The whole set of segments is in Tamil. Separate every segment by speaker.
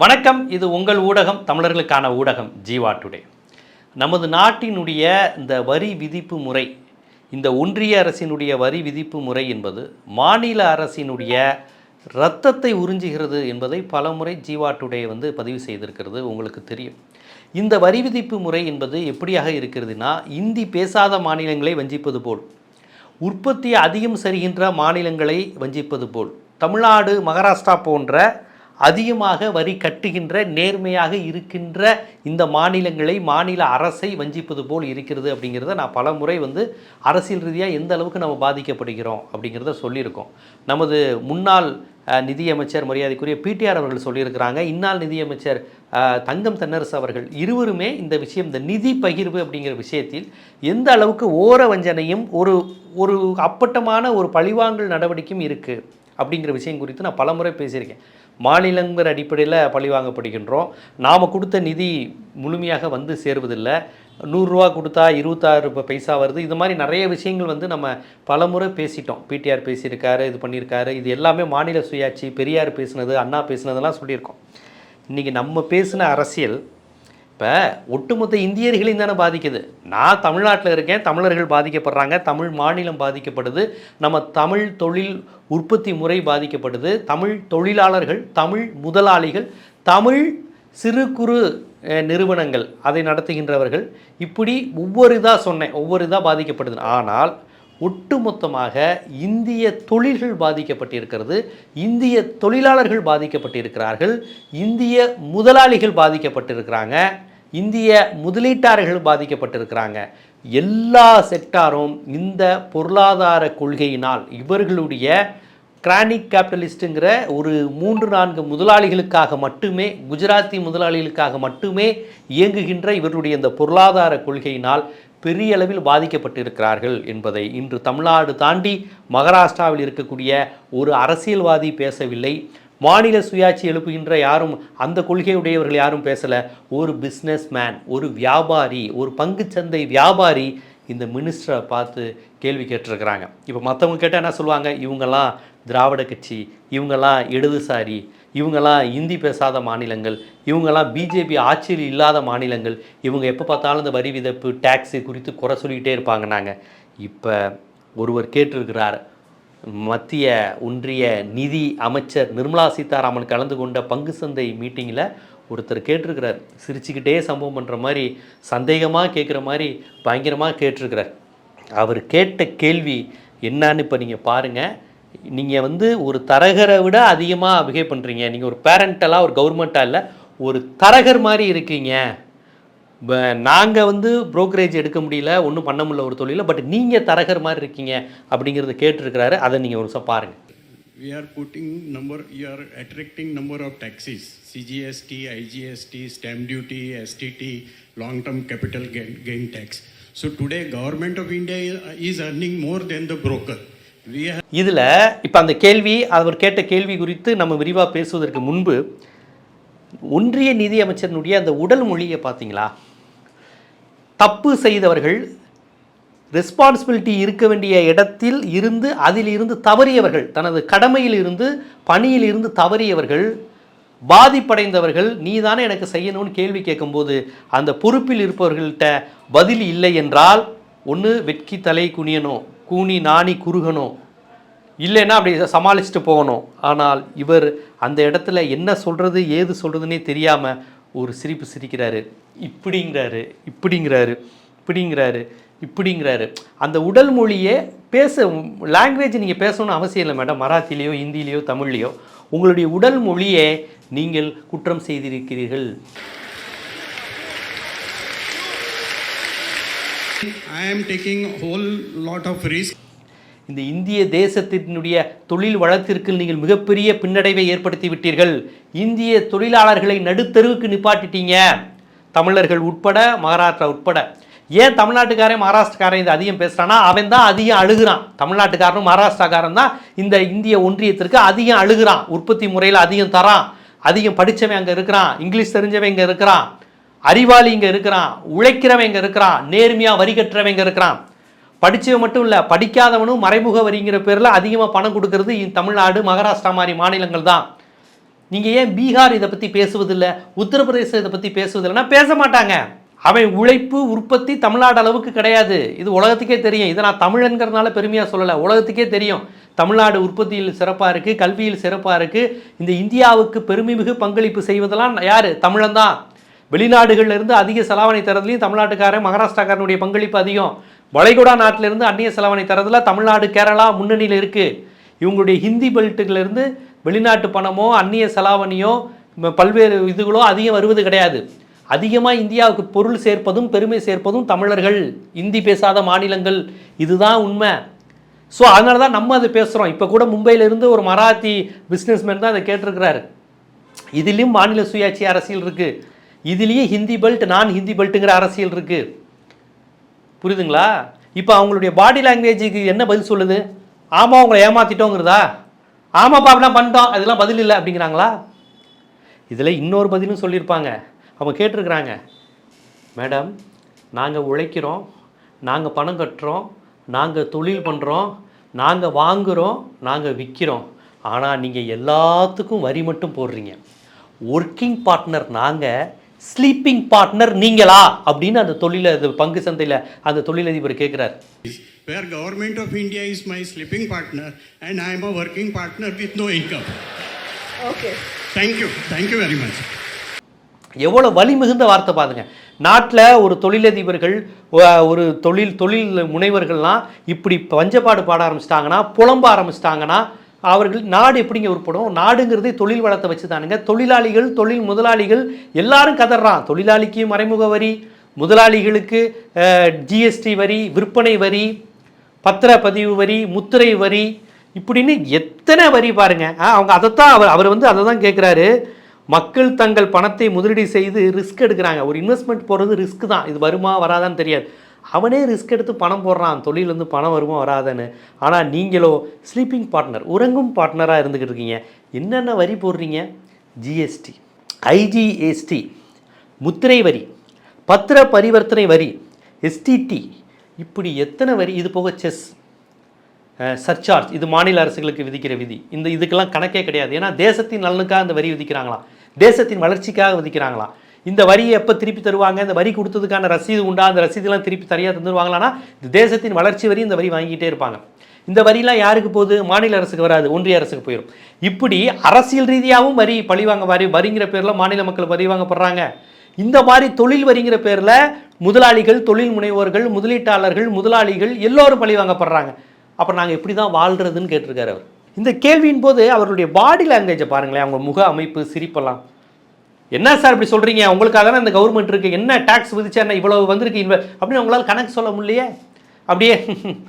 Speaker 1: வணக்கம். இது உங்கள் ஊடகம் தமிழர்களுக்கான ஊடகம் ஜீவா டுடே. நமது நாட்டினுடைய இந்த வரி விதிப்பு முறை இந்த ஒன்றிய அரசினுடைய வரி விதிப்பு முறை என்பது மாநில அரசினுடைய இரத்தத்தை உறிஞ்சுகிறது என்பதை பலமுறை ஜீவா டுடே வந்து பதிவு செய்திருக்கிறது உங்களுக்கு தெரியும். இந்த வரி விதிப்பு முறை என்பது எப்படியாக இருக்கிறதுனா இந்தி பேசாத மாநிலங்களை வஞ்சிப்பது போல் உற்பத்தி அதிகம் சரிகின்ற மாநிலங்களை வஞ்சிப்பது போல் தமிழ்நாடு மகாராஷ்டிரா போன்ற அதிகமாக வரி கட்டுகின்ற நேர்மையாக இருக்கின்ற இந்த மாநிலங்களை மாநில அரசை வஞ்சிப்பது போல் இருக்கிறது அப்படிங்கிறத நான் பல முறை வந்து அரசியல் ரீதியாக எந்த அளவுக்கு நம்ம பாதிக்கப்படுகிறோம் அப்படிங்கிறத சொல்லியிருக்கோம். நமது முன்னாள் நிதியமைச்சர் மரியாதைக்குரிய பிடிஆர் அவர்கள் சொல்லியிருக்கிறாங்க. இந்நாள் நிதியமைச்சர் தங்கம் தென்னரசு அவர்கள் இருவருமே இந்த விஷயம் இந்த நிதி பகிர்வு அப்படிங்கிற விஷயத்தில் எந்த அளவுக்கு ஓர வஞ்சனையும் ஒரு ஒரு அப்பட்டமான ஒரு பழிவாங்கல் நடவடிக்கையும் இருக்குது அப்படிங்கிற விஷயம் குறித்து நான் பலமுறை பேசியிருக்கேன். மாநிலங்கிற அடிப்படையில் பழி வாங்கப்படுகின்றோம். நாம் கொடுத்த நிதி முழுமையாக வந்து சேருவதில்லை. நூறுரூவா கொடுத்தா இருபத்தாறு பைசா வருது. இது மாதிரி நிறைய விஷயங்கள் வந்து நம்ம பலமுறை பேசிட்டோம். பிடிஆர் பேசியிருக்காரு இது பண்ணியிருக்காரு. இது எல்லாமே மாநில சுயாட்சி பெரியார் பேசுனது அண்ணா பேசுனதெல்லாம் சொல்லியிருக்கோம். இன்றைக்கி நம்ம பேசின அரசியல் இப்போ ஒட்டுமொத்த இந்தியர்களையும் தானே பாதிக்குது. நான் தமிழ்நாட்டில் இருக்கேன் தமிழர்கள் பாதிக்கப்படுறாங்க தமிழ் மாநிலம் பாதிக்கப்படுது நம்ம தமிழ் தொழில் உற்பத்தி முறை பாதிக்கப்படுது தமிழ் தொழிலாளர்கள் தமிழ் முதலாளிகள் தமிழ் சிறு குறு நிறுவனங்கள் அதை நடத்துகின்றவர்கள். இப்படி ஒவ்வொரு இதாக சொன்னேன் ஒவ்வொரு இதாக பாதிக்கப்படுது. ஆனால் ஒட்டுமொத்தமாக இந்திய தொழில்கள் பாதிக்கப்பட்டிருக்கிறது இந்திய தொழிலாளர்கள் பாதிக்கப்பட்டிருக்கிறார்கள் இந்திய முதலாளிகள் பாதிக்கப்பட்டிருக்கிறாங்க. இந்திய முதலீட்டாளர்கள் பாதிக்கப்பட்டிருக்கிறாங்க. எல்லா செக்டாரும் இந்த பொருளாதார கொள்கையினால் இவர்களுடைய கிரானிக் கேபிட்டலிஸ்ட்டுங்கிற ஒரு மூன்று நான்கு முதலாளிகளுக்காக மட்டுமே குஜராத்தி முதலாளிகளுக்காக மட்டுமே இயங்குகின்ற இவர்களுடைய இந்த பொருளாதார கொள்கையினால் பெரிய அளவில் பாதிக்கப்பட்டிருக்கிறார்கள் என்பதை இன்று தமிழ்நாடு தாண்டி மகாராஷ்டிராவில் இருக்கக்கூடிய ஒரு அரசியல்வாதி பேசவில்லை. மாநில சுயாட்சி எழுப்புகின்ற யாரும் அந்த கொள்கையுடையவர்கள் யாரும் பேசலை. ஒரு பிஸ்னஸ் மேன் ஒரு வியாபாரி ஒரு பங்குச்சந்தை வியாபாரி இந்த மினிஸ்டரை பார்த்து கேள்வி கேட்டிருக்கிறாங்க. இப்போ மற்றவங்க கேட்டால் என்ன சொல்லுவாங்க? இவங்கெல்லாம் திராவிட கட்சி இவங்கெல்லாம் இடதுசாரி இவங்கெல்லாம் இந்தி பேசாத மாநிலங்கள் இவங்கெல்லாம் பிஜேபி ஆட்சியில் இல்லாத மாநிலங்கள் இவங்க எப்போ பார்த்தாலும் இந்த வரி விதப்பு டேக்ஸு குறித்து குறை சொல்லிக்கிட்டே இருப்பாங்க நாங்கள் இப்போ ஒருவர் கேட்டிருக்கிறார் மத்திய ஒன்றிய நிதி அமைச்சர் நிர்மலா சீதாராமன் கலந்து கொண்ட பங்கு சந்தை மீட்டிங்கில் ஒருத்தர் கேட்டிருக்கிறார். சிரிச்சுக்கிட்டே சம்பவம் பண்ணுற மாதிரி சந்தேகமாக கேட்குற மாதிரி பயங்கரமாக கேட்டிருக்கிறார். அவர் கேட்ட கேள்வி என்னன்னு இப்போ நீங்கள் பாருங்கள் நீங்கள் வந்து ஒரு தரகரை விட அதிகமாக பிஹேவ் பண்ணுறீங்க நீங்கள் ஒரு பேரண்ட்டெல்லாம் ஒரு கவர்மெண்ட்டாக இல்லை ஒரு தரகர் மாதிரி இருக்கீங்க. நாங்கள் வந்து brokerage எடுக்க முடியல ஒன்றும் பண்ண முடியல ஒரு தொழில பட் நீங்கள் தரகர் மாதிரி இருக்கீங்க அப்படிங்கிறத கேட்டிருக்கிறாரு அதை நீங்கள் ஒரு நிமிஷம் பாருங்கள்
Speaker 2: We are putting number, you are attracting number of taxes, CGST, IGST, stamp duty, STT, long-term capital gain, gain tax. So today government of India is- earning more than the broker.
Speaker 1: இதில் இப்போ அந்த கேள்வி அவர் கேட்ட கேள்வி குறித்து நம்ம விரிவாக பேசுவதற்கு முன்பு ஒன்றிய நிதி அமைச்சரினுடைய அந்த உடல் மொழியை பார்த்தீங்களா தப்பு செய்தவர்கள் ரெஸ்பான்சிபிலிட்டி இருக்க வேண்டிய இடத்தில் இருந்து அதில் இருந்து தவறியவர்கள் தனது கடமையில் இருந்து பணியில் இருந்து தவறியவர்கள் பாதிப்படைந்தவர்கள் நீ தானே எனக்கு செய்யணும்னு கேள்வி கேட்கும்போது அந்த பொறுப்பில் இருப்பவர்கள்ட்ட பதில் இல்லை என்றால் ஒன்று வெட்கி தலை குனியணும் கூனி நாணி குறுகணும். இல்லைன்னா அப்படி சமாளிச்சுட்டு போகணும். ஆனால் இவர் அந்த இடத்துல என்ன சொல்கிறது ஏது சொல்கிறதுனே தெரியாமல் ஒரு சிரிப்பு சிரிக்கிறாரு. இப்படிங்கிறாரு இப்படிங்கிறாரு இப்படிங்கிறாரு இப்படிங்கிறாரு. அந்த உடல் மொழியே பேச லாங்குவேஜ் நீங்கள் பேசணும்னு அவசியம் இல்லை மேடம் மராத்திலேயோ ஹிந்திலேயோ தமிழ்லேயோ. உங்களுடைய உடல் மொழியை நீங்கள் குற்றம் செய்திருக்கிறீர்கள்.
Speaker 2: I am taking whole lot of risk.
Speaker 1: இந்த இந்திய தேசத்தினுடைய தொழில் வளத்திற்கு நீங்கள் மிகப்பெரிய பின்னடைவை ஏற்படுத்தி விட்டீர்கள். இந்திய தொழிலாளர்களை நடுத்தருவுக்கு நிப்பாட்டிட்டீங்க. தமிழர்கள் உட்பட மகாராஷ்டிரா உட்பட. ஏன் தமிழ்நாட்டுக்காரன் மகாராஷ்டிரக்காரன் இது அதிகம் பேசுகிறான்னா அவன் தான் அதிகம் அழுகிறான். தமிழ்நாட்டுக்காரனும் மகாராஷ்டிராக்காரன் தான் இந்த இந்திய ஒன்றியத்திற்கு அதிகம் அழுகுறான். உற்பத்தி முறையில் அதிகம் தரான். அதிகம் படித்தவன் அங்கே இருக்கிறான். இங்கிலீஷ் தெரிஞ்சவன் இங்கே இருக்கிறான். அறிவாளி இங்கே இருக்கிறான். உழைக்கிறவன் இங்கே இருக்கிறான். நேர்மையாக வரி கட்டுறவன் இங்கே இருக்கிறான். படித்தவன் மட்டும் இல்லை படிக்காதவனும் மறைமுக வரிங்கிற பேரில் அதிகமாக பணம் கொடுக்கறது தமிழ்நாடு மகாராஷ்டிரா மாதிரி மாநிலங்கள் தான். நீங்கள் ஏன் பீகார் இதை பற்றி பேசுவதில்லை உத்தரப்பிரதேசம் இதை பற்றி பேசுவதில்லைன்னா பேச மாட்டாங்க. அவன் உழைப்பு உற்பத்தி தமிழ்நாடு அளவுக்கு கிடையாது. இது உலகத்துக்கே தெரியும். இதை நான் தமிழன்கிறதுனால பெருமையாக சொல்லலை. உலகத்துக்கே தெரியும். தமிழ்நாடு உற்பத்தியில் சிறப்பாக இருக்குது கல்வியில் சிறப்பாக இருக்குது இந்த இந்தியாவுக்கு பெருமைமிகு பங்களிப்பு செய்வதெல்லாம் யார்? தமிழன் தான். வெளிநாடுகள்ல இருந்து அதிக செலாவணி தரதுலையும் தமிழ்நாட்டுக்காரன் மகாராஷ்டிராக்காரனுடைய பங்களிப்பு அதிகம். வளைகுடா நாட்டிலிருந்து அந்நிய செலவணி தரதுல தமிழ்நாடு கேரளா முன்னணியில் இருக்குது இவங்களுடைய ஹிந்தி பெல்ட்டுகளிலிருந்து வெளிநாட்டு பணமோ அந்நிய செலாவணியோ பல்வேறு இதுகளோ அதிகம் வருவது கிடையாது. அதிகமாக இந்தியாவுக்கு பொருள் சேர்ப்பதும் பெருமை சேர்ப்பதும் தமிழர்கள். இந்தி பேசாத மாநிலங்கள். இதுதான் உண்மை. ஸோ அதனால தான் நம்ம அதை பேசுகிறோம் இப்போ கூட மும்பையிலேருந்து ஒரு மராத்தி பிஸ்னஸ்மேன் தான் அதை கேட்டிருக்கிறாரு. இதுலேயும் மாநில சுயாட்சி அரசியல் இருக்குது இதுலேயும் ஹிந்தி பெல்ட் நான் ஹிந்தி பெல்ட்டுங்கிற அரசியல் இருக்குது புரியுதுங்களா? இப்போ அவங்களுடைய பாடி லாங்குவேஜுக்கு என்ன பதில் சொல்லுது? ஆமாம் அவங்கள ஏமாத்திட்டோங்கிறதா? ஆமாப்பா அப்படிலாம் பண்ணிட்டோம். அதெல்லாம் பதில் இல்லை அப்படிங்கிறாங்களா? இதில் இன்னொரு பதிலும் சொல்லியிருப்பாங்க. அவங்க கேட்டிருக்கிறாங்க. மேடம் நாங்கள் உழைக்கிறோம். நாங்கள் பணம் கட்டுறோம். நாங்கள் தொழில் பண்ணுறோம் நாங்கள் வாங்குகிறோம் நாங்கள் விற்கிறோம் ஆனால் நீங்கள் எல்லாத்துக்கும் வரி மட்டும் போடுறீங்க. ஒர்க்கிங் பார்ட்னர் நாங்கள் ஸ்லீப்பிங் பார்ட்னர் நீங்களா அப்படின்னு அந்த தொழில அது பங்கு சந்தையில் அந்த தொழிலதிபர் கேட்குறாரு
Speaker 2: Where government of India is my sleeping partner and I am a working partner with no income.
Speaker 3: Okay.
Speaker 2: Thank you. Thank you very much.
Speaker 1: எவ்வளோ வலி மிகுந்த வார்த்தை பாருங்க நாட்டில் ஒரு தொழிலதிபர்கள் ஒரு தொழில் தொழில் முனைவர்கள்லாம் இப்படி பஞ்சப்பாடு பாட ஆரம்பிச்சிட்டாங்கன்னா புலம்ப ஆரம்பிச்சிட்டாங்கன்னா அவர்கள் நாடு எப்படிங்க உருப்படும்? நாடுங்கிறதே தொழில் வளத்தை வச்சு தானுங்க தொழிலாளிகள் தொழில் முதலாளிகள் எல்லாரும் கதறான். தொழிலாளிக்கு மறைமுக வரி முதலாளிகளுக்கு ஜிஎஸ்டி வரி விற்பனை வரி பத்திரப்பதிவு வரி முத்திரை வரி இப்படின்னு எத்தனை வரி பாருங்க. ஆ, அவங்க அதைத்தான் அவர் அவர் வந்து அதை தான் கேட்குறாரு மக்கள் தங்கள் பணத்தை முதலீடு செய்து ரிஸ்க் எடுக்கிறாங்க. ஒரு இன்வெஸ்ட்மெண்ட் போடுறது ரிஸ்க் தான். இது வருமா வராதான்னு தெரியாது. அவனே ரிஸ்க் எடுத்து பணம் போடுறான் தொழிலேருந்து பணம் வருமா வராதன்னு. ஆனால் நீங்களோ ஸ்லீப்பிங் பார்ட்னர் உறங்கும் பார்ட்னராக இருந்துக்கிட்டு இருக்கீங்க. என்னென்ன வரி போடுறீங்க? ஜிஎஸ்டி ஐஜிஎஸ்டி முத்திரை வரி. பத்திர பரிவர்த்தனை வரி. எஸ்டிடி இப்படி எத்தனை வரி? இது போக செஸ் சர்சார்ஜ் இது மாநில அரசுகளுக்கு விதிக்கிற விதி. இந்த இதுக்கெல்லாம் கணக்கே கிடையாது. ஏன்னா தேசத்தின் நலனுக்காக இந்த வரி விதிக்கிறாங்களாம். தேசத்தின் வளர்ச்சிக்காக விதிக்கிறாங்களாம். இந்த வரியை எப்போ திருப்பி தருவாங்க? இந்த வரி கொடுத்ததுக்கான ரசீது உண்டா? அந்த ரசீதுலாம் திருப்பி சரியாக தந்துருவாங்களான்னா இந்த தேசத்தின் வளர்ச்சி வரி இந்த வரி வாங்கிட்டே இருப்பாங்க. இந்த வரிலாம் யாருக்கு போகுது? மாநில அரசுக்கு வராது. ஒன்றிய அரசுக்கு போயிடும் இப்படி அரசியல் ரீதியாகவும் வரி பழிவாங்க வரி வரிங்கிற பேரில் மாநில மக்கள் வரி வாங்கப்படுறாங்க. இந்த மாதிரி தொழில் வரிங்கிற பேரில் முதலாளிகள் தொழில் முனைவோர்கள் முதலீட்டாளர்கள் முதலாளிகள் எல்லோரும் பழி வாங்கப்படுறாங்க. அப்போ நாங்கள் இப்படி தான் வாழ்கிறதுன்னு கேட்டிருக்காரு அவர். இந்த கேள்வியின் போது அவருடைய பாடி லாங்குவேஜை பாருங்களேன். அவங்க முக அமைப்பு சிரிப்பெல்லாம். என்ன சார் இப்படி சொல்கிறீங்க உங்களுக்காக தானே இந்த கவர்மெண்ட் இருக்குது என்ன டேக்ஸ் விதிச்சா என்ன இவ்வளவு வந்திருக்கு? இன்வெ அப்படின்னு உங்களால் கணக்கு சொல்ல முடியலையே. அப்படியே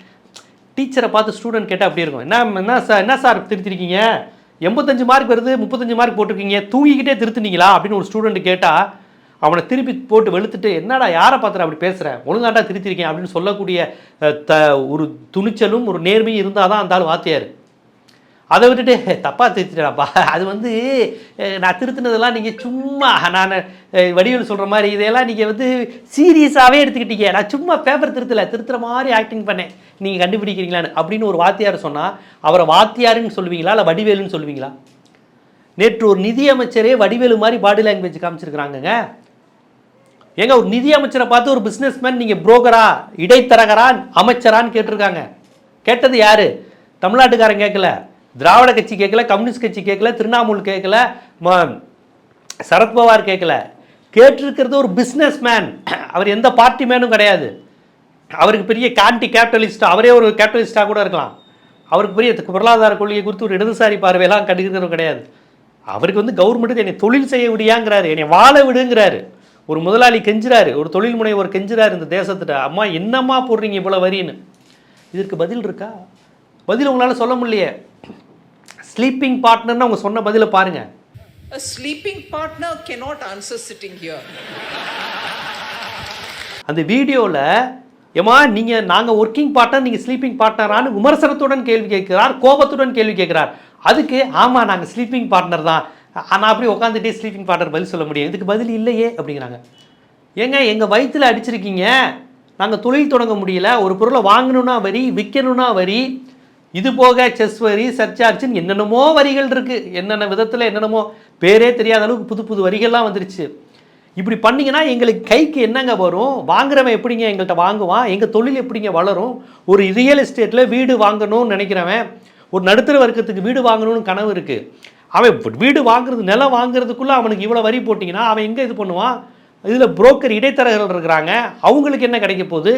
Speaker 1: டீச்சரை பார்த்து ஸ்டூடெண்ட் கேட்டால் அப்படி இருக்கும். என்ன என்ன சார் என்ன சார் திருத்திருக்கீங்க? எண்பத்தஞ்சு மார்க் வருது முப்பத்தஞ்சு மார்க் போட்டிருக்கீங்க. தூங்கிக்கிட்டே திருத்துனீங்களா? அப்படின்னு ஒரு ஸ்டூடெண்ட் கேட்டால் அவனை திருப்பி போட்டு வெளுத்துட்டு என்னடா யாரை பார்த்துற அப்படி பேசுகிறேன் ஒழுங்காண்டா திருத்திருக்கேன். அப்படின்னு சொல்லக்கூடிய த ஒரு துணிச்சலும் ஒரு நேர்மையும் இருந்தால் தான் அந்த ஆள் வாத்தியார். அதை விட்டுட்டு தப்பாக திருத்திட்டாப்பா அது வந்து நான் திருத்தினதெல்லாம் நீங்கள் சும்மா நான் வடிவில் சொல்கிற மாதிரி இதையெல்லாம் நீங்கள் வந்து சீரியஸாகவே எடுத்துக்கிட்டீங்க. நான் சும்மா பேப்பர் திருத்தலை திருத்துற மாதிரி ஆக்டிங் பண்ணேன். நீங்கள் கண்டுபிடிக்கிறீங்களான்னு அப்படின்னு ஒரு வாத்தியார் சொன்னால் அவரை வாத்தியாருன்னு சொல்லுவீங்களா? இல்லை வடிவேலுன்னு சொல்லுவீங்களா? நேற்று ஒரு நிதியமைச்சரே வடிவேலு மாதிரி பாடி லாங்குவேஜ் காமிச்சிருக்கிறாங்கங்க. ஏங்க ஒரு நிதி அமைச்சரை பார்த்து ஒரு பிஸ்னஸ்மேன் நீங்கள் புரோக்கரா இடைத்தரகரா அமைச்சரான்னு கேட்டிருக்காங்க. கேட்டது யார்? தமிழ்நாட்டுக்காரன் கேட்கல. திராவிட கட்சி கேட்கல கம்யூனிஸ்ட் கட்சி கேட்கல திரிணாமுல் கேட்கல ம- சரத்பவார் கேட்கல. கேட்டிருக்கிறது ஒரு பிஸ்னஸ் மேன் அவர் எந்த பார்ட்டி மேனும் கிடையாது. அவருக்கு பெரிய கான்டி கேபிட்டலிஸ்ட் அவரே ஒரு கேபிட்டலிஸ்டாக கூட இருக்கலாம். அவருக்கு பெரிய பொருளாதார கொள்கையை குறித்து ஒரு இடதுசாரி பார்வையெல்லாம் கண்டுக்கிறதும் கிடையாது. அவருக்கு வந்து கவர்மெண்ட் என்னை தொழில் செய்ய விடியாங்கிறாரு என்னை வாழ விடுங்கிறாரு. ஒரு முதலாளி கெஞ்சுறாரு ஒரு தொழில் முனைவர் கெஞ்சுறாரு இந்த தேசத்திட்ட. அம்மா என்னம்மா போடுறீங்க இவ்வளோ வரின்னு. இதற்கு பதில் இருக்கா? பதில் உங்களால் சொல்ல முடியலையே. ஸ்லீப்பிங் பார்ட்னர்னு அவங்க சொன்ன பதிலை பாருங்க.
Speaker 3: A sleeping partner cannot answer sitting here.
Speaker 1: அந்த வீடியோவில் ஏமா நீங்கள் நாங்கள் ஒர்க்கிங் பார்ட்னர் நீங்கள் ஸ்லீப்பிங் பார்ட்னரான்னு விமர்சனத்துடன் கேள்வி கேட்கிறார் கோபத்துடன் கேள்வி கேட்கிறார். அதுக்கு ஆமாம் நாங்கள் ஸ்லீப்பிங் பார்ட்னர் தான். நான் அப்படி உட்காந்துட்டே ஸ்லீப்பிங் பார்ட்னர் பதில் சொல்ல முடியும். இதுக்கு பதில் இல்லையே அப்படிங்கிறாங்க. ஏங்க எங்கள் வயிற்றில் அடிச்சிருக்கீங்க. நாங்கள் தொழில் தொடங்க முடியல. ஒரு பொருளை வாங்கணும்னா வரி விற்கணும்னா வரி. இது போக செஸ் வரி சர்ச்சார்ஜ்னு என்னென்னமோ வரிகள் இருக்குது என்னென்ன விதத்தில் என்னென்னமோ பேரே தெரியாத அளவுக்கு புது புது வரிகள்லாம் வந்துருச்சு. இப்படி பண்ணிங்கன்னா எங்களுக்கு கைக்கு என்னங்க வரும்? வாங்குறவன் எப்படிங்க எங்கள்கிட்ட வாங்குவான்? எங்கள் தொழில் எப்படிங்க வளரும்? ஒரு ரியல் எஸ்டேட்டில் வீடு வாங்கணும்னு நினைக்கிறவன் ஒரு நடுத்தர வர்க்கத்துக்கு வீடு வாங்கணும்னு கனவு இருக்குது அவன் வீடு வாங்குறது நிலம் வாங்குறதுக்குள்ளே அவனுக்கு இவ்வளோ வரி போட்டிங்கன்னா அவன் எங்கே இது பண்ணுவான்? இதில் புரோக்கர் இடைத்தரகர்கள் இருக்கிறாங்க. அவங்களுக்கு என்ன கிடைக்க போகுது?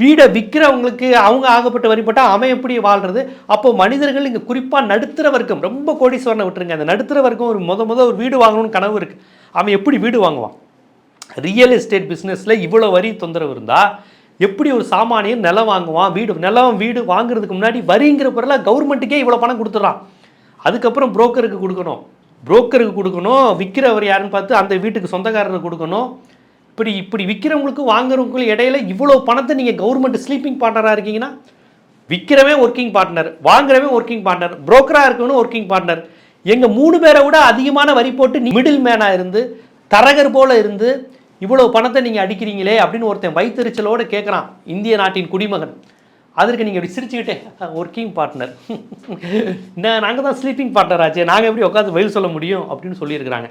Speaker 1: வீடை விற்கிறவங்களுக்கு அவங்க ஆகப்பட்ட வரிப்பட்டா அவன் எப்படி வாழ்றது? அப்போ மனிதர்கள் இங்கே குறிப்பாக நடுத்தர வர்க்கம் ரொம்ப கோடீஸ்வரனை விட்டுருங்க. அந்த நடுத்தர வர்க்கம் ஒரு முத முத ஒரு வீடு வாங்கணும்னு கனவு இருக்குது அவன் எப்படி வீடு வாங்குவான்? ரியல் எஸ்டேட் பிஸ்னஸில் இவ்வளோ வரி தொந்தரவு இருந்தால் எப்படி ஒரு சாமானியன் நிலம் வாங்குவான்? வீடு நிலம் வீடு வாங்குறதுக்கு முன்னாடி வரிங்கிற பொருளாக கவர்மெண்ட்டுக்கே இவ்வளோ பணம் கொடுத்துட்றான். அதுக்கப்புறம் புரோக்கருக்கு கொடுக்கணும். புரோக்கருக்கு கொடுக்கணும். விற்கிறவர் யாருன்னு பார்த்து அந்த வீட்டுக்கு சொந்தக்காரருக்கு கொடுக்கணும். இப்படி இப்படி விற்கிறவங்களுக்கும் வாங்குறவங்களுக்கும் இடையில இவ்வளோ பணத்தை நீங்கள் கவர்மெண்ட் ஸ்லீப்பிங் பார்ட்னராக இருக்கீங்கன்னா விற்கிறவன் ஒர்க்கிங் பார்ட்னர் வாங்குறவன் ஒர்க்கிங் பார்ட்னர் புரோக்கராக இருக்கவனும் ஒர்க்கிங் பார்ட்னர் எங்கள் மூணு பேரை விட அதிகமான வரி போட்டு மிடில் மேனாக இருந்து தரகர் போல் இருந்து இவ்வளோ பணத்தை நீங்கள் அடிக்கிறீங்களே அப்படின்னு ஒருத்தன் வைத்தறிச்சலோடு கேட்குறான் இந்திய நாட்டின் குடிமகன். அதற்கு நீங்கள் இப்படி சிரிச்சுக்கிட்டே ஒர்க்கிங் பார்ட்னர் நான் நாங்கள் தான் ஸ்லீப்பிங் பார்ட்னர் ஆச்சு நாங்கள் எப்படி உட்காந்து பதில் சொல்ல முடியும் அப்படின்னு சொல்லியிருக்கிறாங்க.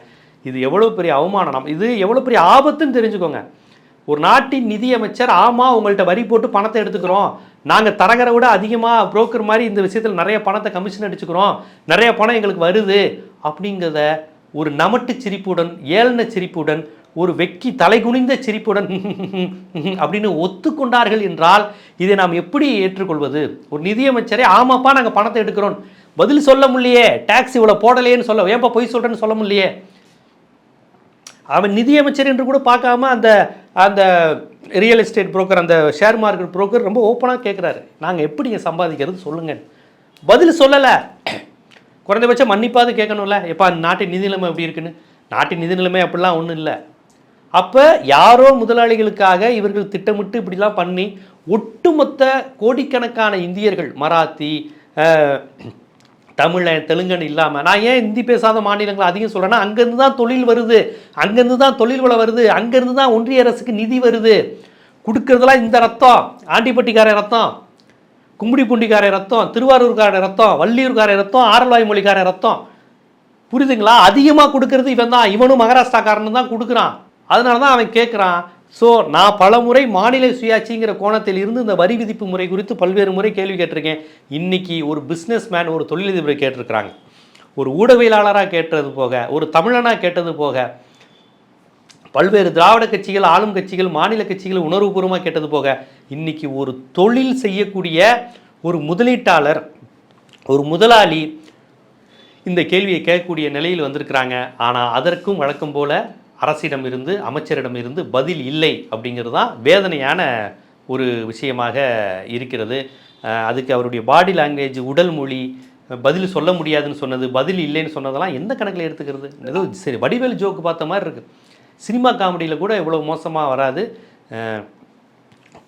Speaker 1: இது எவ்வளோ பெரிய அவமானம். நம்ம இது எவ்வளோ பெரிய ஆபத்துன்னு தெரிஞ்சுக்கோங்க. ஒரு நாட்டின் நிதியமைச்சர் ஆமாம் உங்கள்கிட்ட வரி போட்டு பணத்தை எடுத்துக்கிறோம். நாங்கள் தரகரை விட அதிகமாக புரோக்கர் மாதிரி இந்த விஷயத்தில் நிறைய பணத்தை கமிஷன் அடிச்சுக்கிறோம். நிறைய பணம் எங்களுக்கு வருது. அப்படிங்கிறத ஒரு நமட்டு சிரிப்புடன் ஏளன சிரிப்புடன் ஒரு வெக்கி தலைகுனிந்த சிரிப்புடன் அப்படின்னு ஒத்துக்கொண்டார்கள் என்றால் இதை நாம் எப்படி ஏற்றுக்கொள்வது? ஒரு நிதியமைச்சரே ஆமாப்பா நாங்கள் பணத்தை எடுக்கிறோம். பதில் சொல்ல முடியலையே. டேக்ஸ் இவ்வளோ போடலையேன்னு சொல்ல ஏன்ப்பா பொய் சொல்கிறேன்னு சொல்ல முடியலையே? அவன் நிதியமைச்சர் என்று கூட பார்க்காம அந்த அந்த ரியல் எஸ்டேட் புரோக்கர் அந்த ஷேர் மார்க்கெட் புரோக்கர் ரொம்ப ஓப்பனாக கேட்குறாரு நாங்கள் எப்படிங்க சம்பாதிக்கிறது சொல்லுங்கள் பதில் சொல்லலை. குறைந்தபட்சம் மன்னிப்பாவது கேட்கணும்ல. எப்பா நாட்டின் நிதி நிலைமை எப்படி இருக்குன்னு? நாட்டின் நிதி நிலைமை அப்படிலாம் ஒன்றும் இல்லை. அப்போ யாரோ முதலாளிகளுக்காக இவர்கள் திட்டமிட்டு இப்படிலாம் பண்ணி ஒட்டுமொத்த கோடிக்கணக்கான இந்தியர்கள் மராத்தி தமிழன் தெலுங்கன் இல்லாமல் நான் ஏன் ஹிந்தி பேசாத மாநிலங்கள் அதிகம் சொல்கிறேன்னா அங்கேருந்து தான் தொழில் வருது. அங்கேருந்து தான் தொழில் வளம் வருது. அங்கேருந்து தான் ஒன்றிய அரசுக்கு நிதி வருது. கொடுக்கறதெல்லாம் இந்த ரத்தம். ஆண்டிப்பட்டிக்கார ரத்தம். கும்படி பூண்டிக்கார ரத்தம். திருவாரூர்கார ரத்தம். வள்ளியூர்கார ரத்தம். ஆரல்வாய் மொழிக்கார ரத்தம். புரியுதுங்களா? அதிகமாக கொடுக்கறது இவன் தான் இவனும் மகாராஷ்டிராக்காரனும் தான் கொடுக்குறான். அதனால தான் அவன் கேட்குறான் ஸோ நான் பல முறை மாநில சுயாட்சிங்கிற கோணத்தில் இருந்து இந்த வரி விதிப்பு முறை குறித்து பல்வேறு முறை கேள்வி கேட்டிருக்கேன். இன்றைக்கி ஒரு பிஸ்னஸ் மேன் ஒரு தொழிலதிபரை கேட்டிருக்கிறாங்க. ஒரு ஊடகவியலாளராக கேட்டது போக ஒரு தமிழனாக கேட்டது போக பல்வேறு திராவிட கட்சிகள் ஆளும் கட்சிகள் மாநில கட்சிகள் உணர்வுபூர்வமாக கேட்டது போக இன்றைக்கி ஒரு தொழில் செய்யக்கூடிய ஒரு முதலீட்டாளர் ஒரு முதலாளி இந்த கேள்வியை கேட்கக்கூடிய நிலையில் வந்திருக்கிறாங்க. ஆனால் அதற்கும் வழக்கம் போல அரசிடம் இருந்து அமைச்சரிடம் இருந்து பதில் இல்லை அப்படிங்கிறது தான் வேதனையான ஒரு விஷயமாக இருக்கிறது. அதுக்கு அவருடைய பாடி லாங்குவேஜ் உடல் மொழி பதில் சொல்ல முடியாதுன்னு சொன்னது பதில் இல்லைன்னு சொன்னதெல்லாம் எந்த கணக்கில் எடுத்துக்கிறது? ஏதோ சரி வடிவேல் ஜோக்கு பார்த்த மாதிரி இருக்குது சினிமா காமெடியில் கூட இவ்வளோ மோசமாக வராது.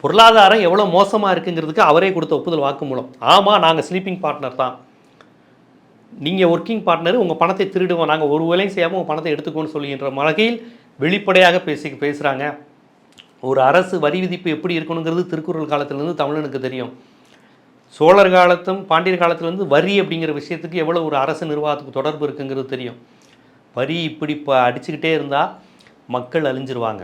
Speaker 1: பொருளாதாரம் எவ்வளோ மோசமாக இருக்குங்கிறதுக்கு அவரே கொடுத்த ஒப்புதல் வாக்குமூலம். ஆமாம் நாங்கள் ஸ்லீப்பிங் பார்ட்னர் தான். நீங்கள் ஒர்க்கிங் பார்ட்னர் உங்கள் பணத்தை திருடுவோம் நாங்கள் ஒரு வேலையும் செய்யாமல் உங்கள் பணத்தை எடுத்துக்கோன்னு சொல்லுகின்ற வகையில் வெளிப்படையாக பேசி பேசுகிறாங்க ஒரு அரசு வரி விதிப்பு எப்படி இருக்கணுங்கிறது திருக்குறள் காலத்திலேருந்து தமிழனுக்கு தெரியும். சோழர் காலத்தும் பாண்டியர் காலத்துலேருந்து வரி அப்படிங்கிற விஷயத்துக்கு எவ்வளோ ஒரு அரசு நிர்வாகத்துக்கு தொடர்பு இருக்குங்கிறது தெரியும். வரி இப்படி இப்போ அடிச்சுக்கிட்டே இருந்தால் மக்கள் அழிஞ்சிருவாங்க.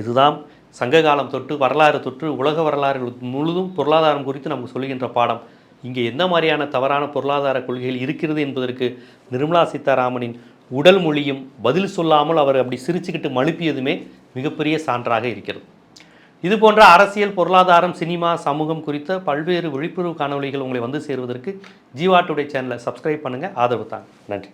Speaker 1: இதுதான் சங்க காலம் தொட்டு வரலாறு தொற்று உலக வரலாறு முழுதும் பொருளாதாரம் குறித்து நமக்கு சொல்லுகின்ற பாடம். இங்கே என்ன மாதிரியான தவறான பொருளாதார கொள்கைகள் இருக்கிறது என்பதற்கு நிர்மலா சீதாராமனின் உடல் மொழியும் பதில் சொல்லாமல் அவர் அப்படி சிரிச்சுக்கிட்டு மழுப்பியதுமே மிகப்பெரிய சான்றாக இருக்கிறது. இது போன்ற அரசியல் பொருளாதாரம் சினிமா சமூகம் குறித்த பல்வேறு விழிப்புணர்வு காணொலிகள் உங்களை வந்து சேருவதற்கு ஜீவா டுடே சேனலை சப்ஸ்கிரைப் பண்ணுங்கள் ஆதரவு தாங்க. நன்றி.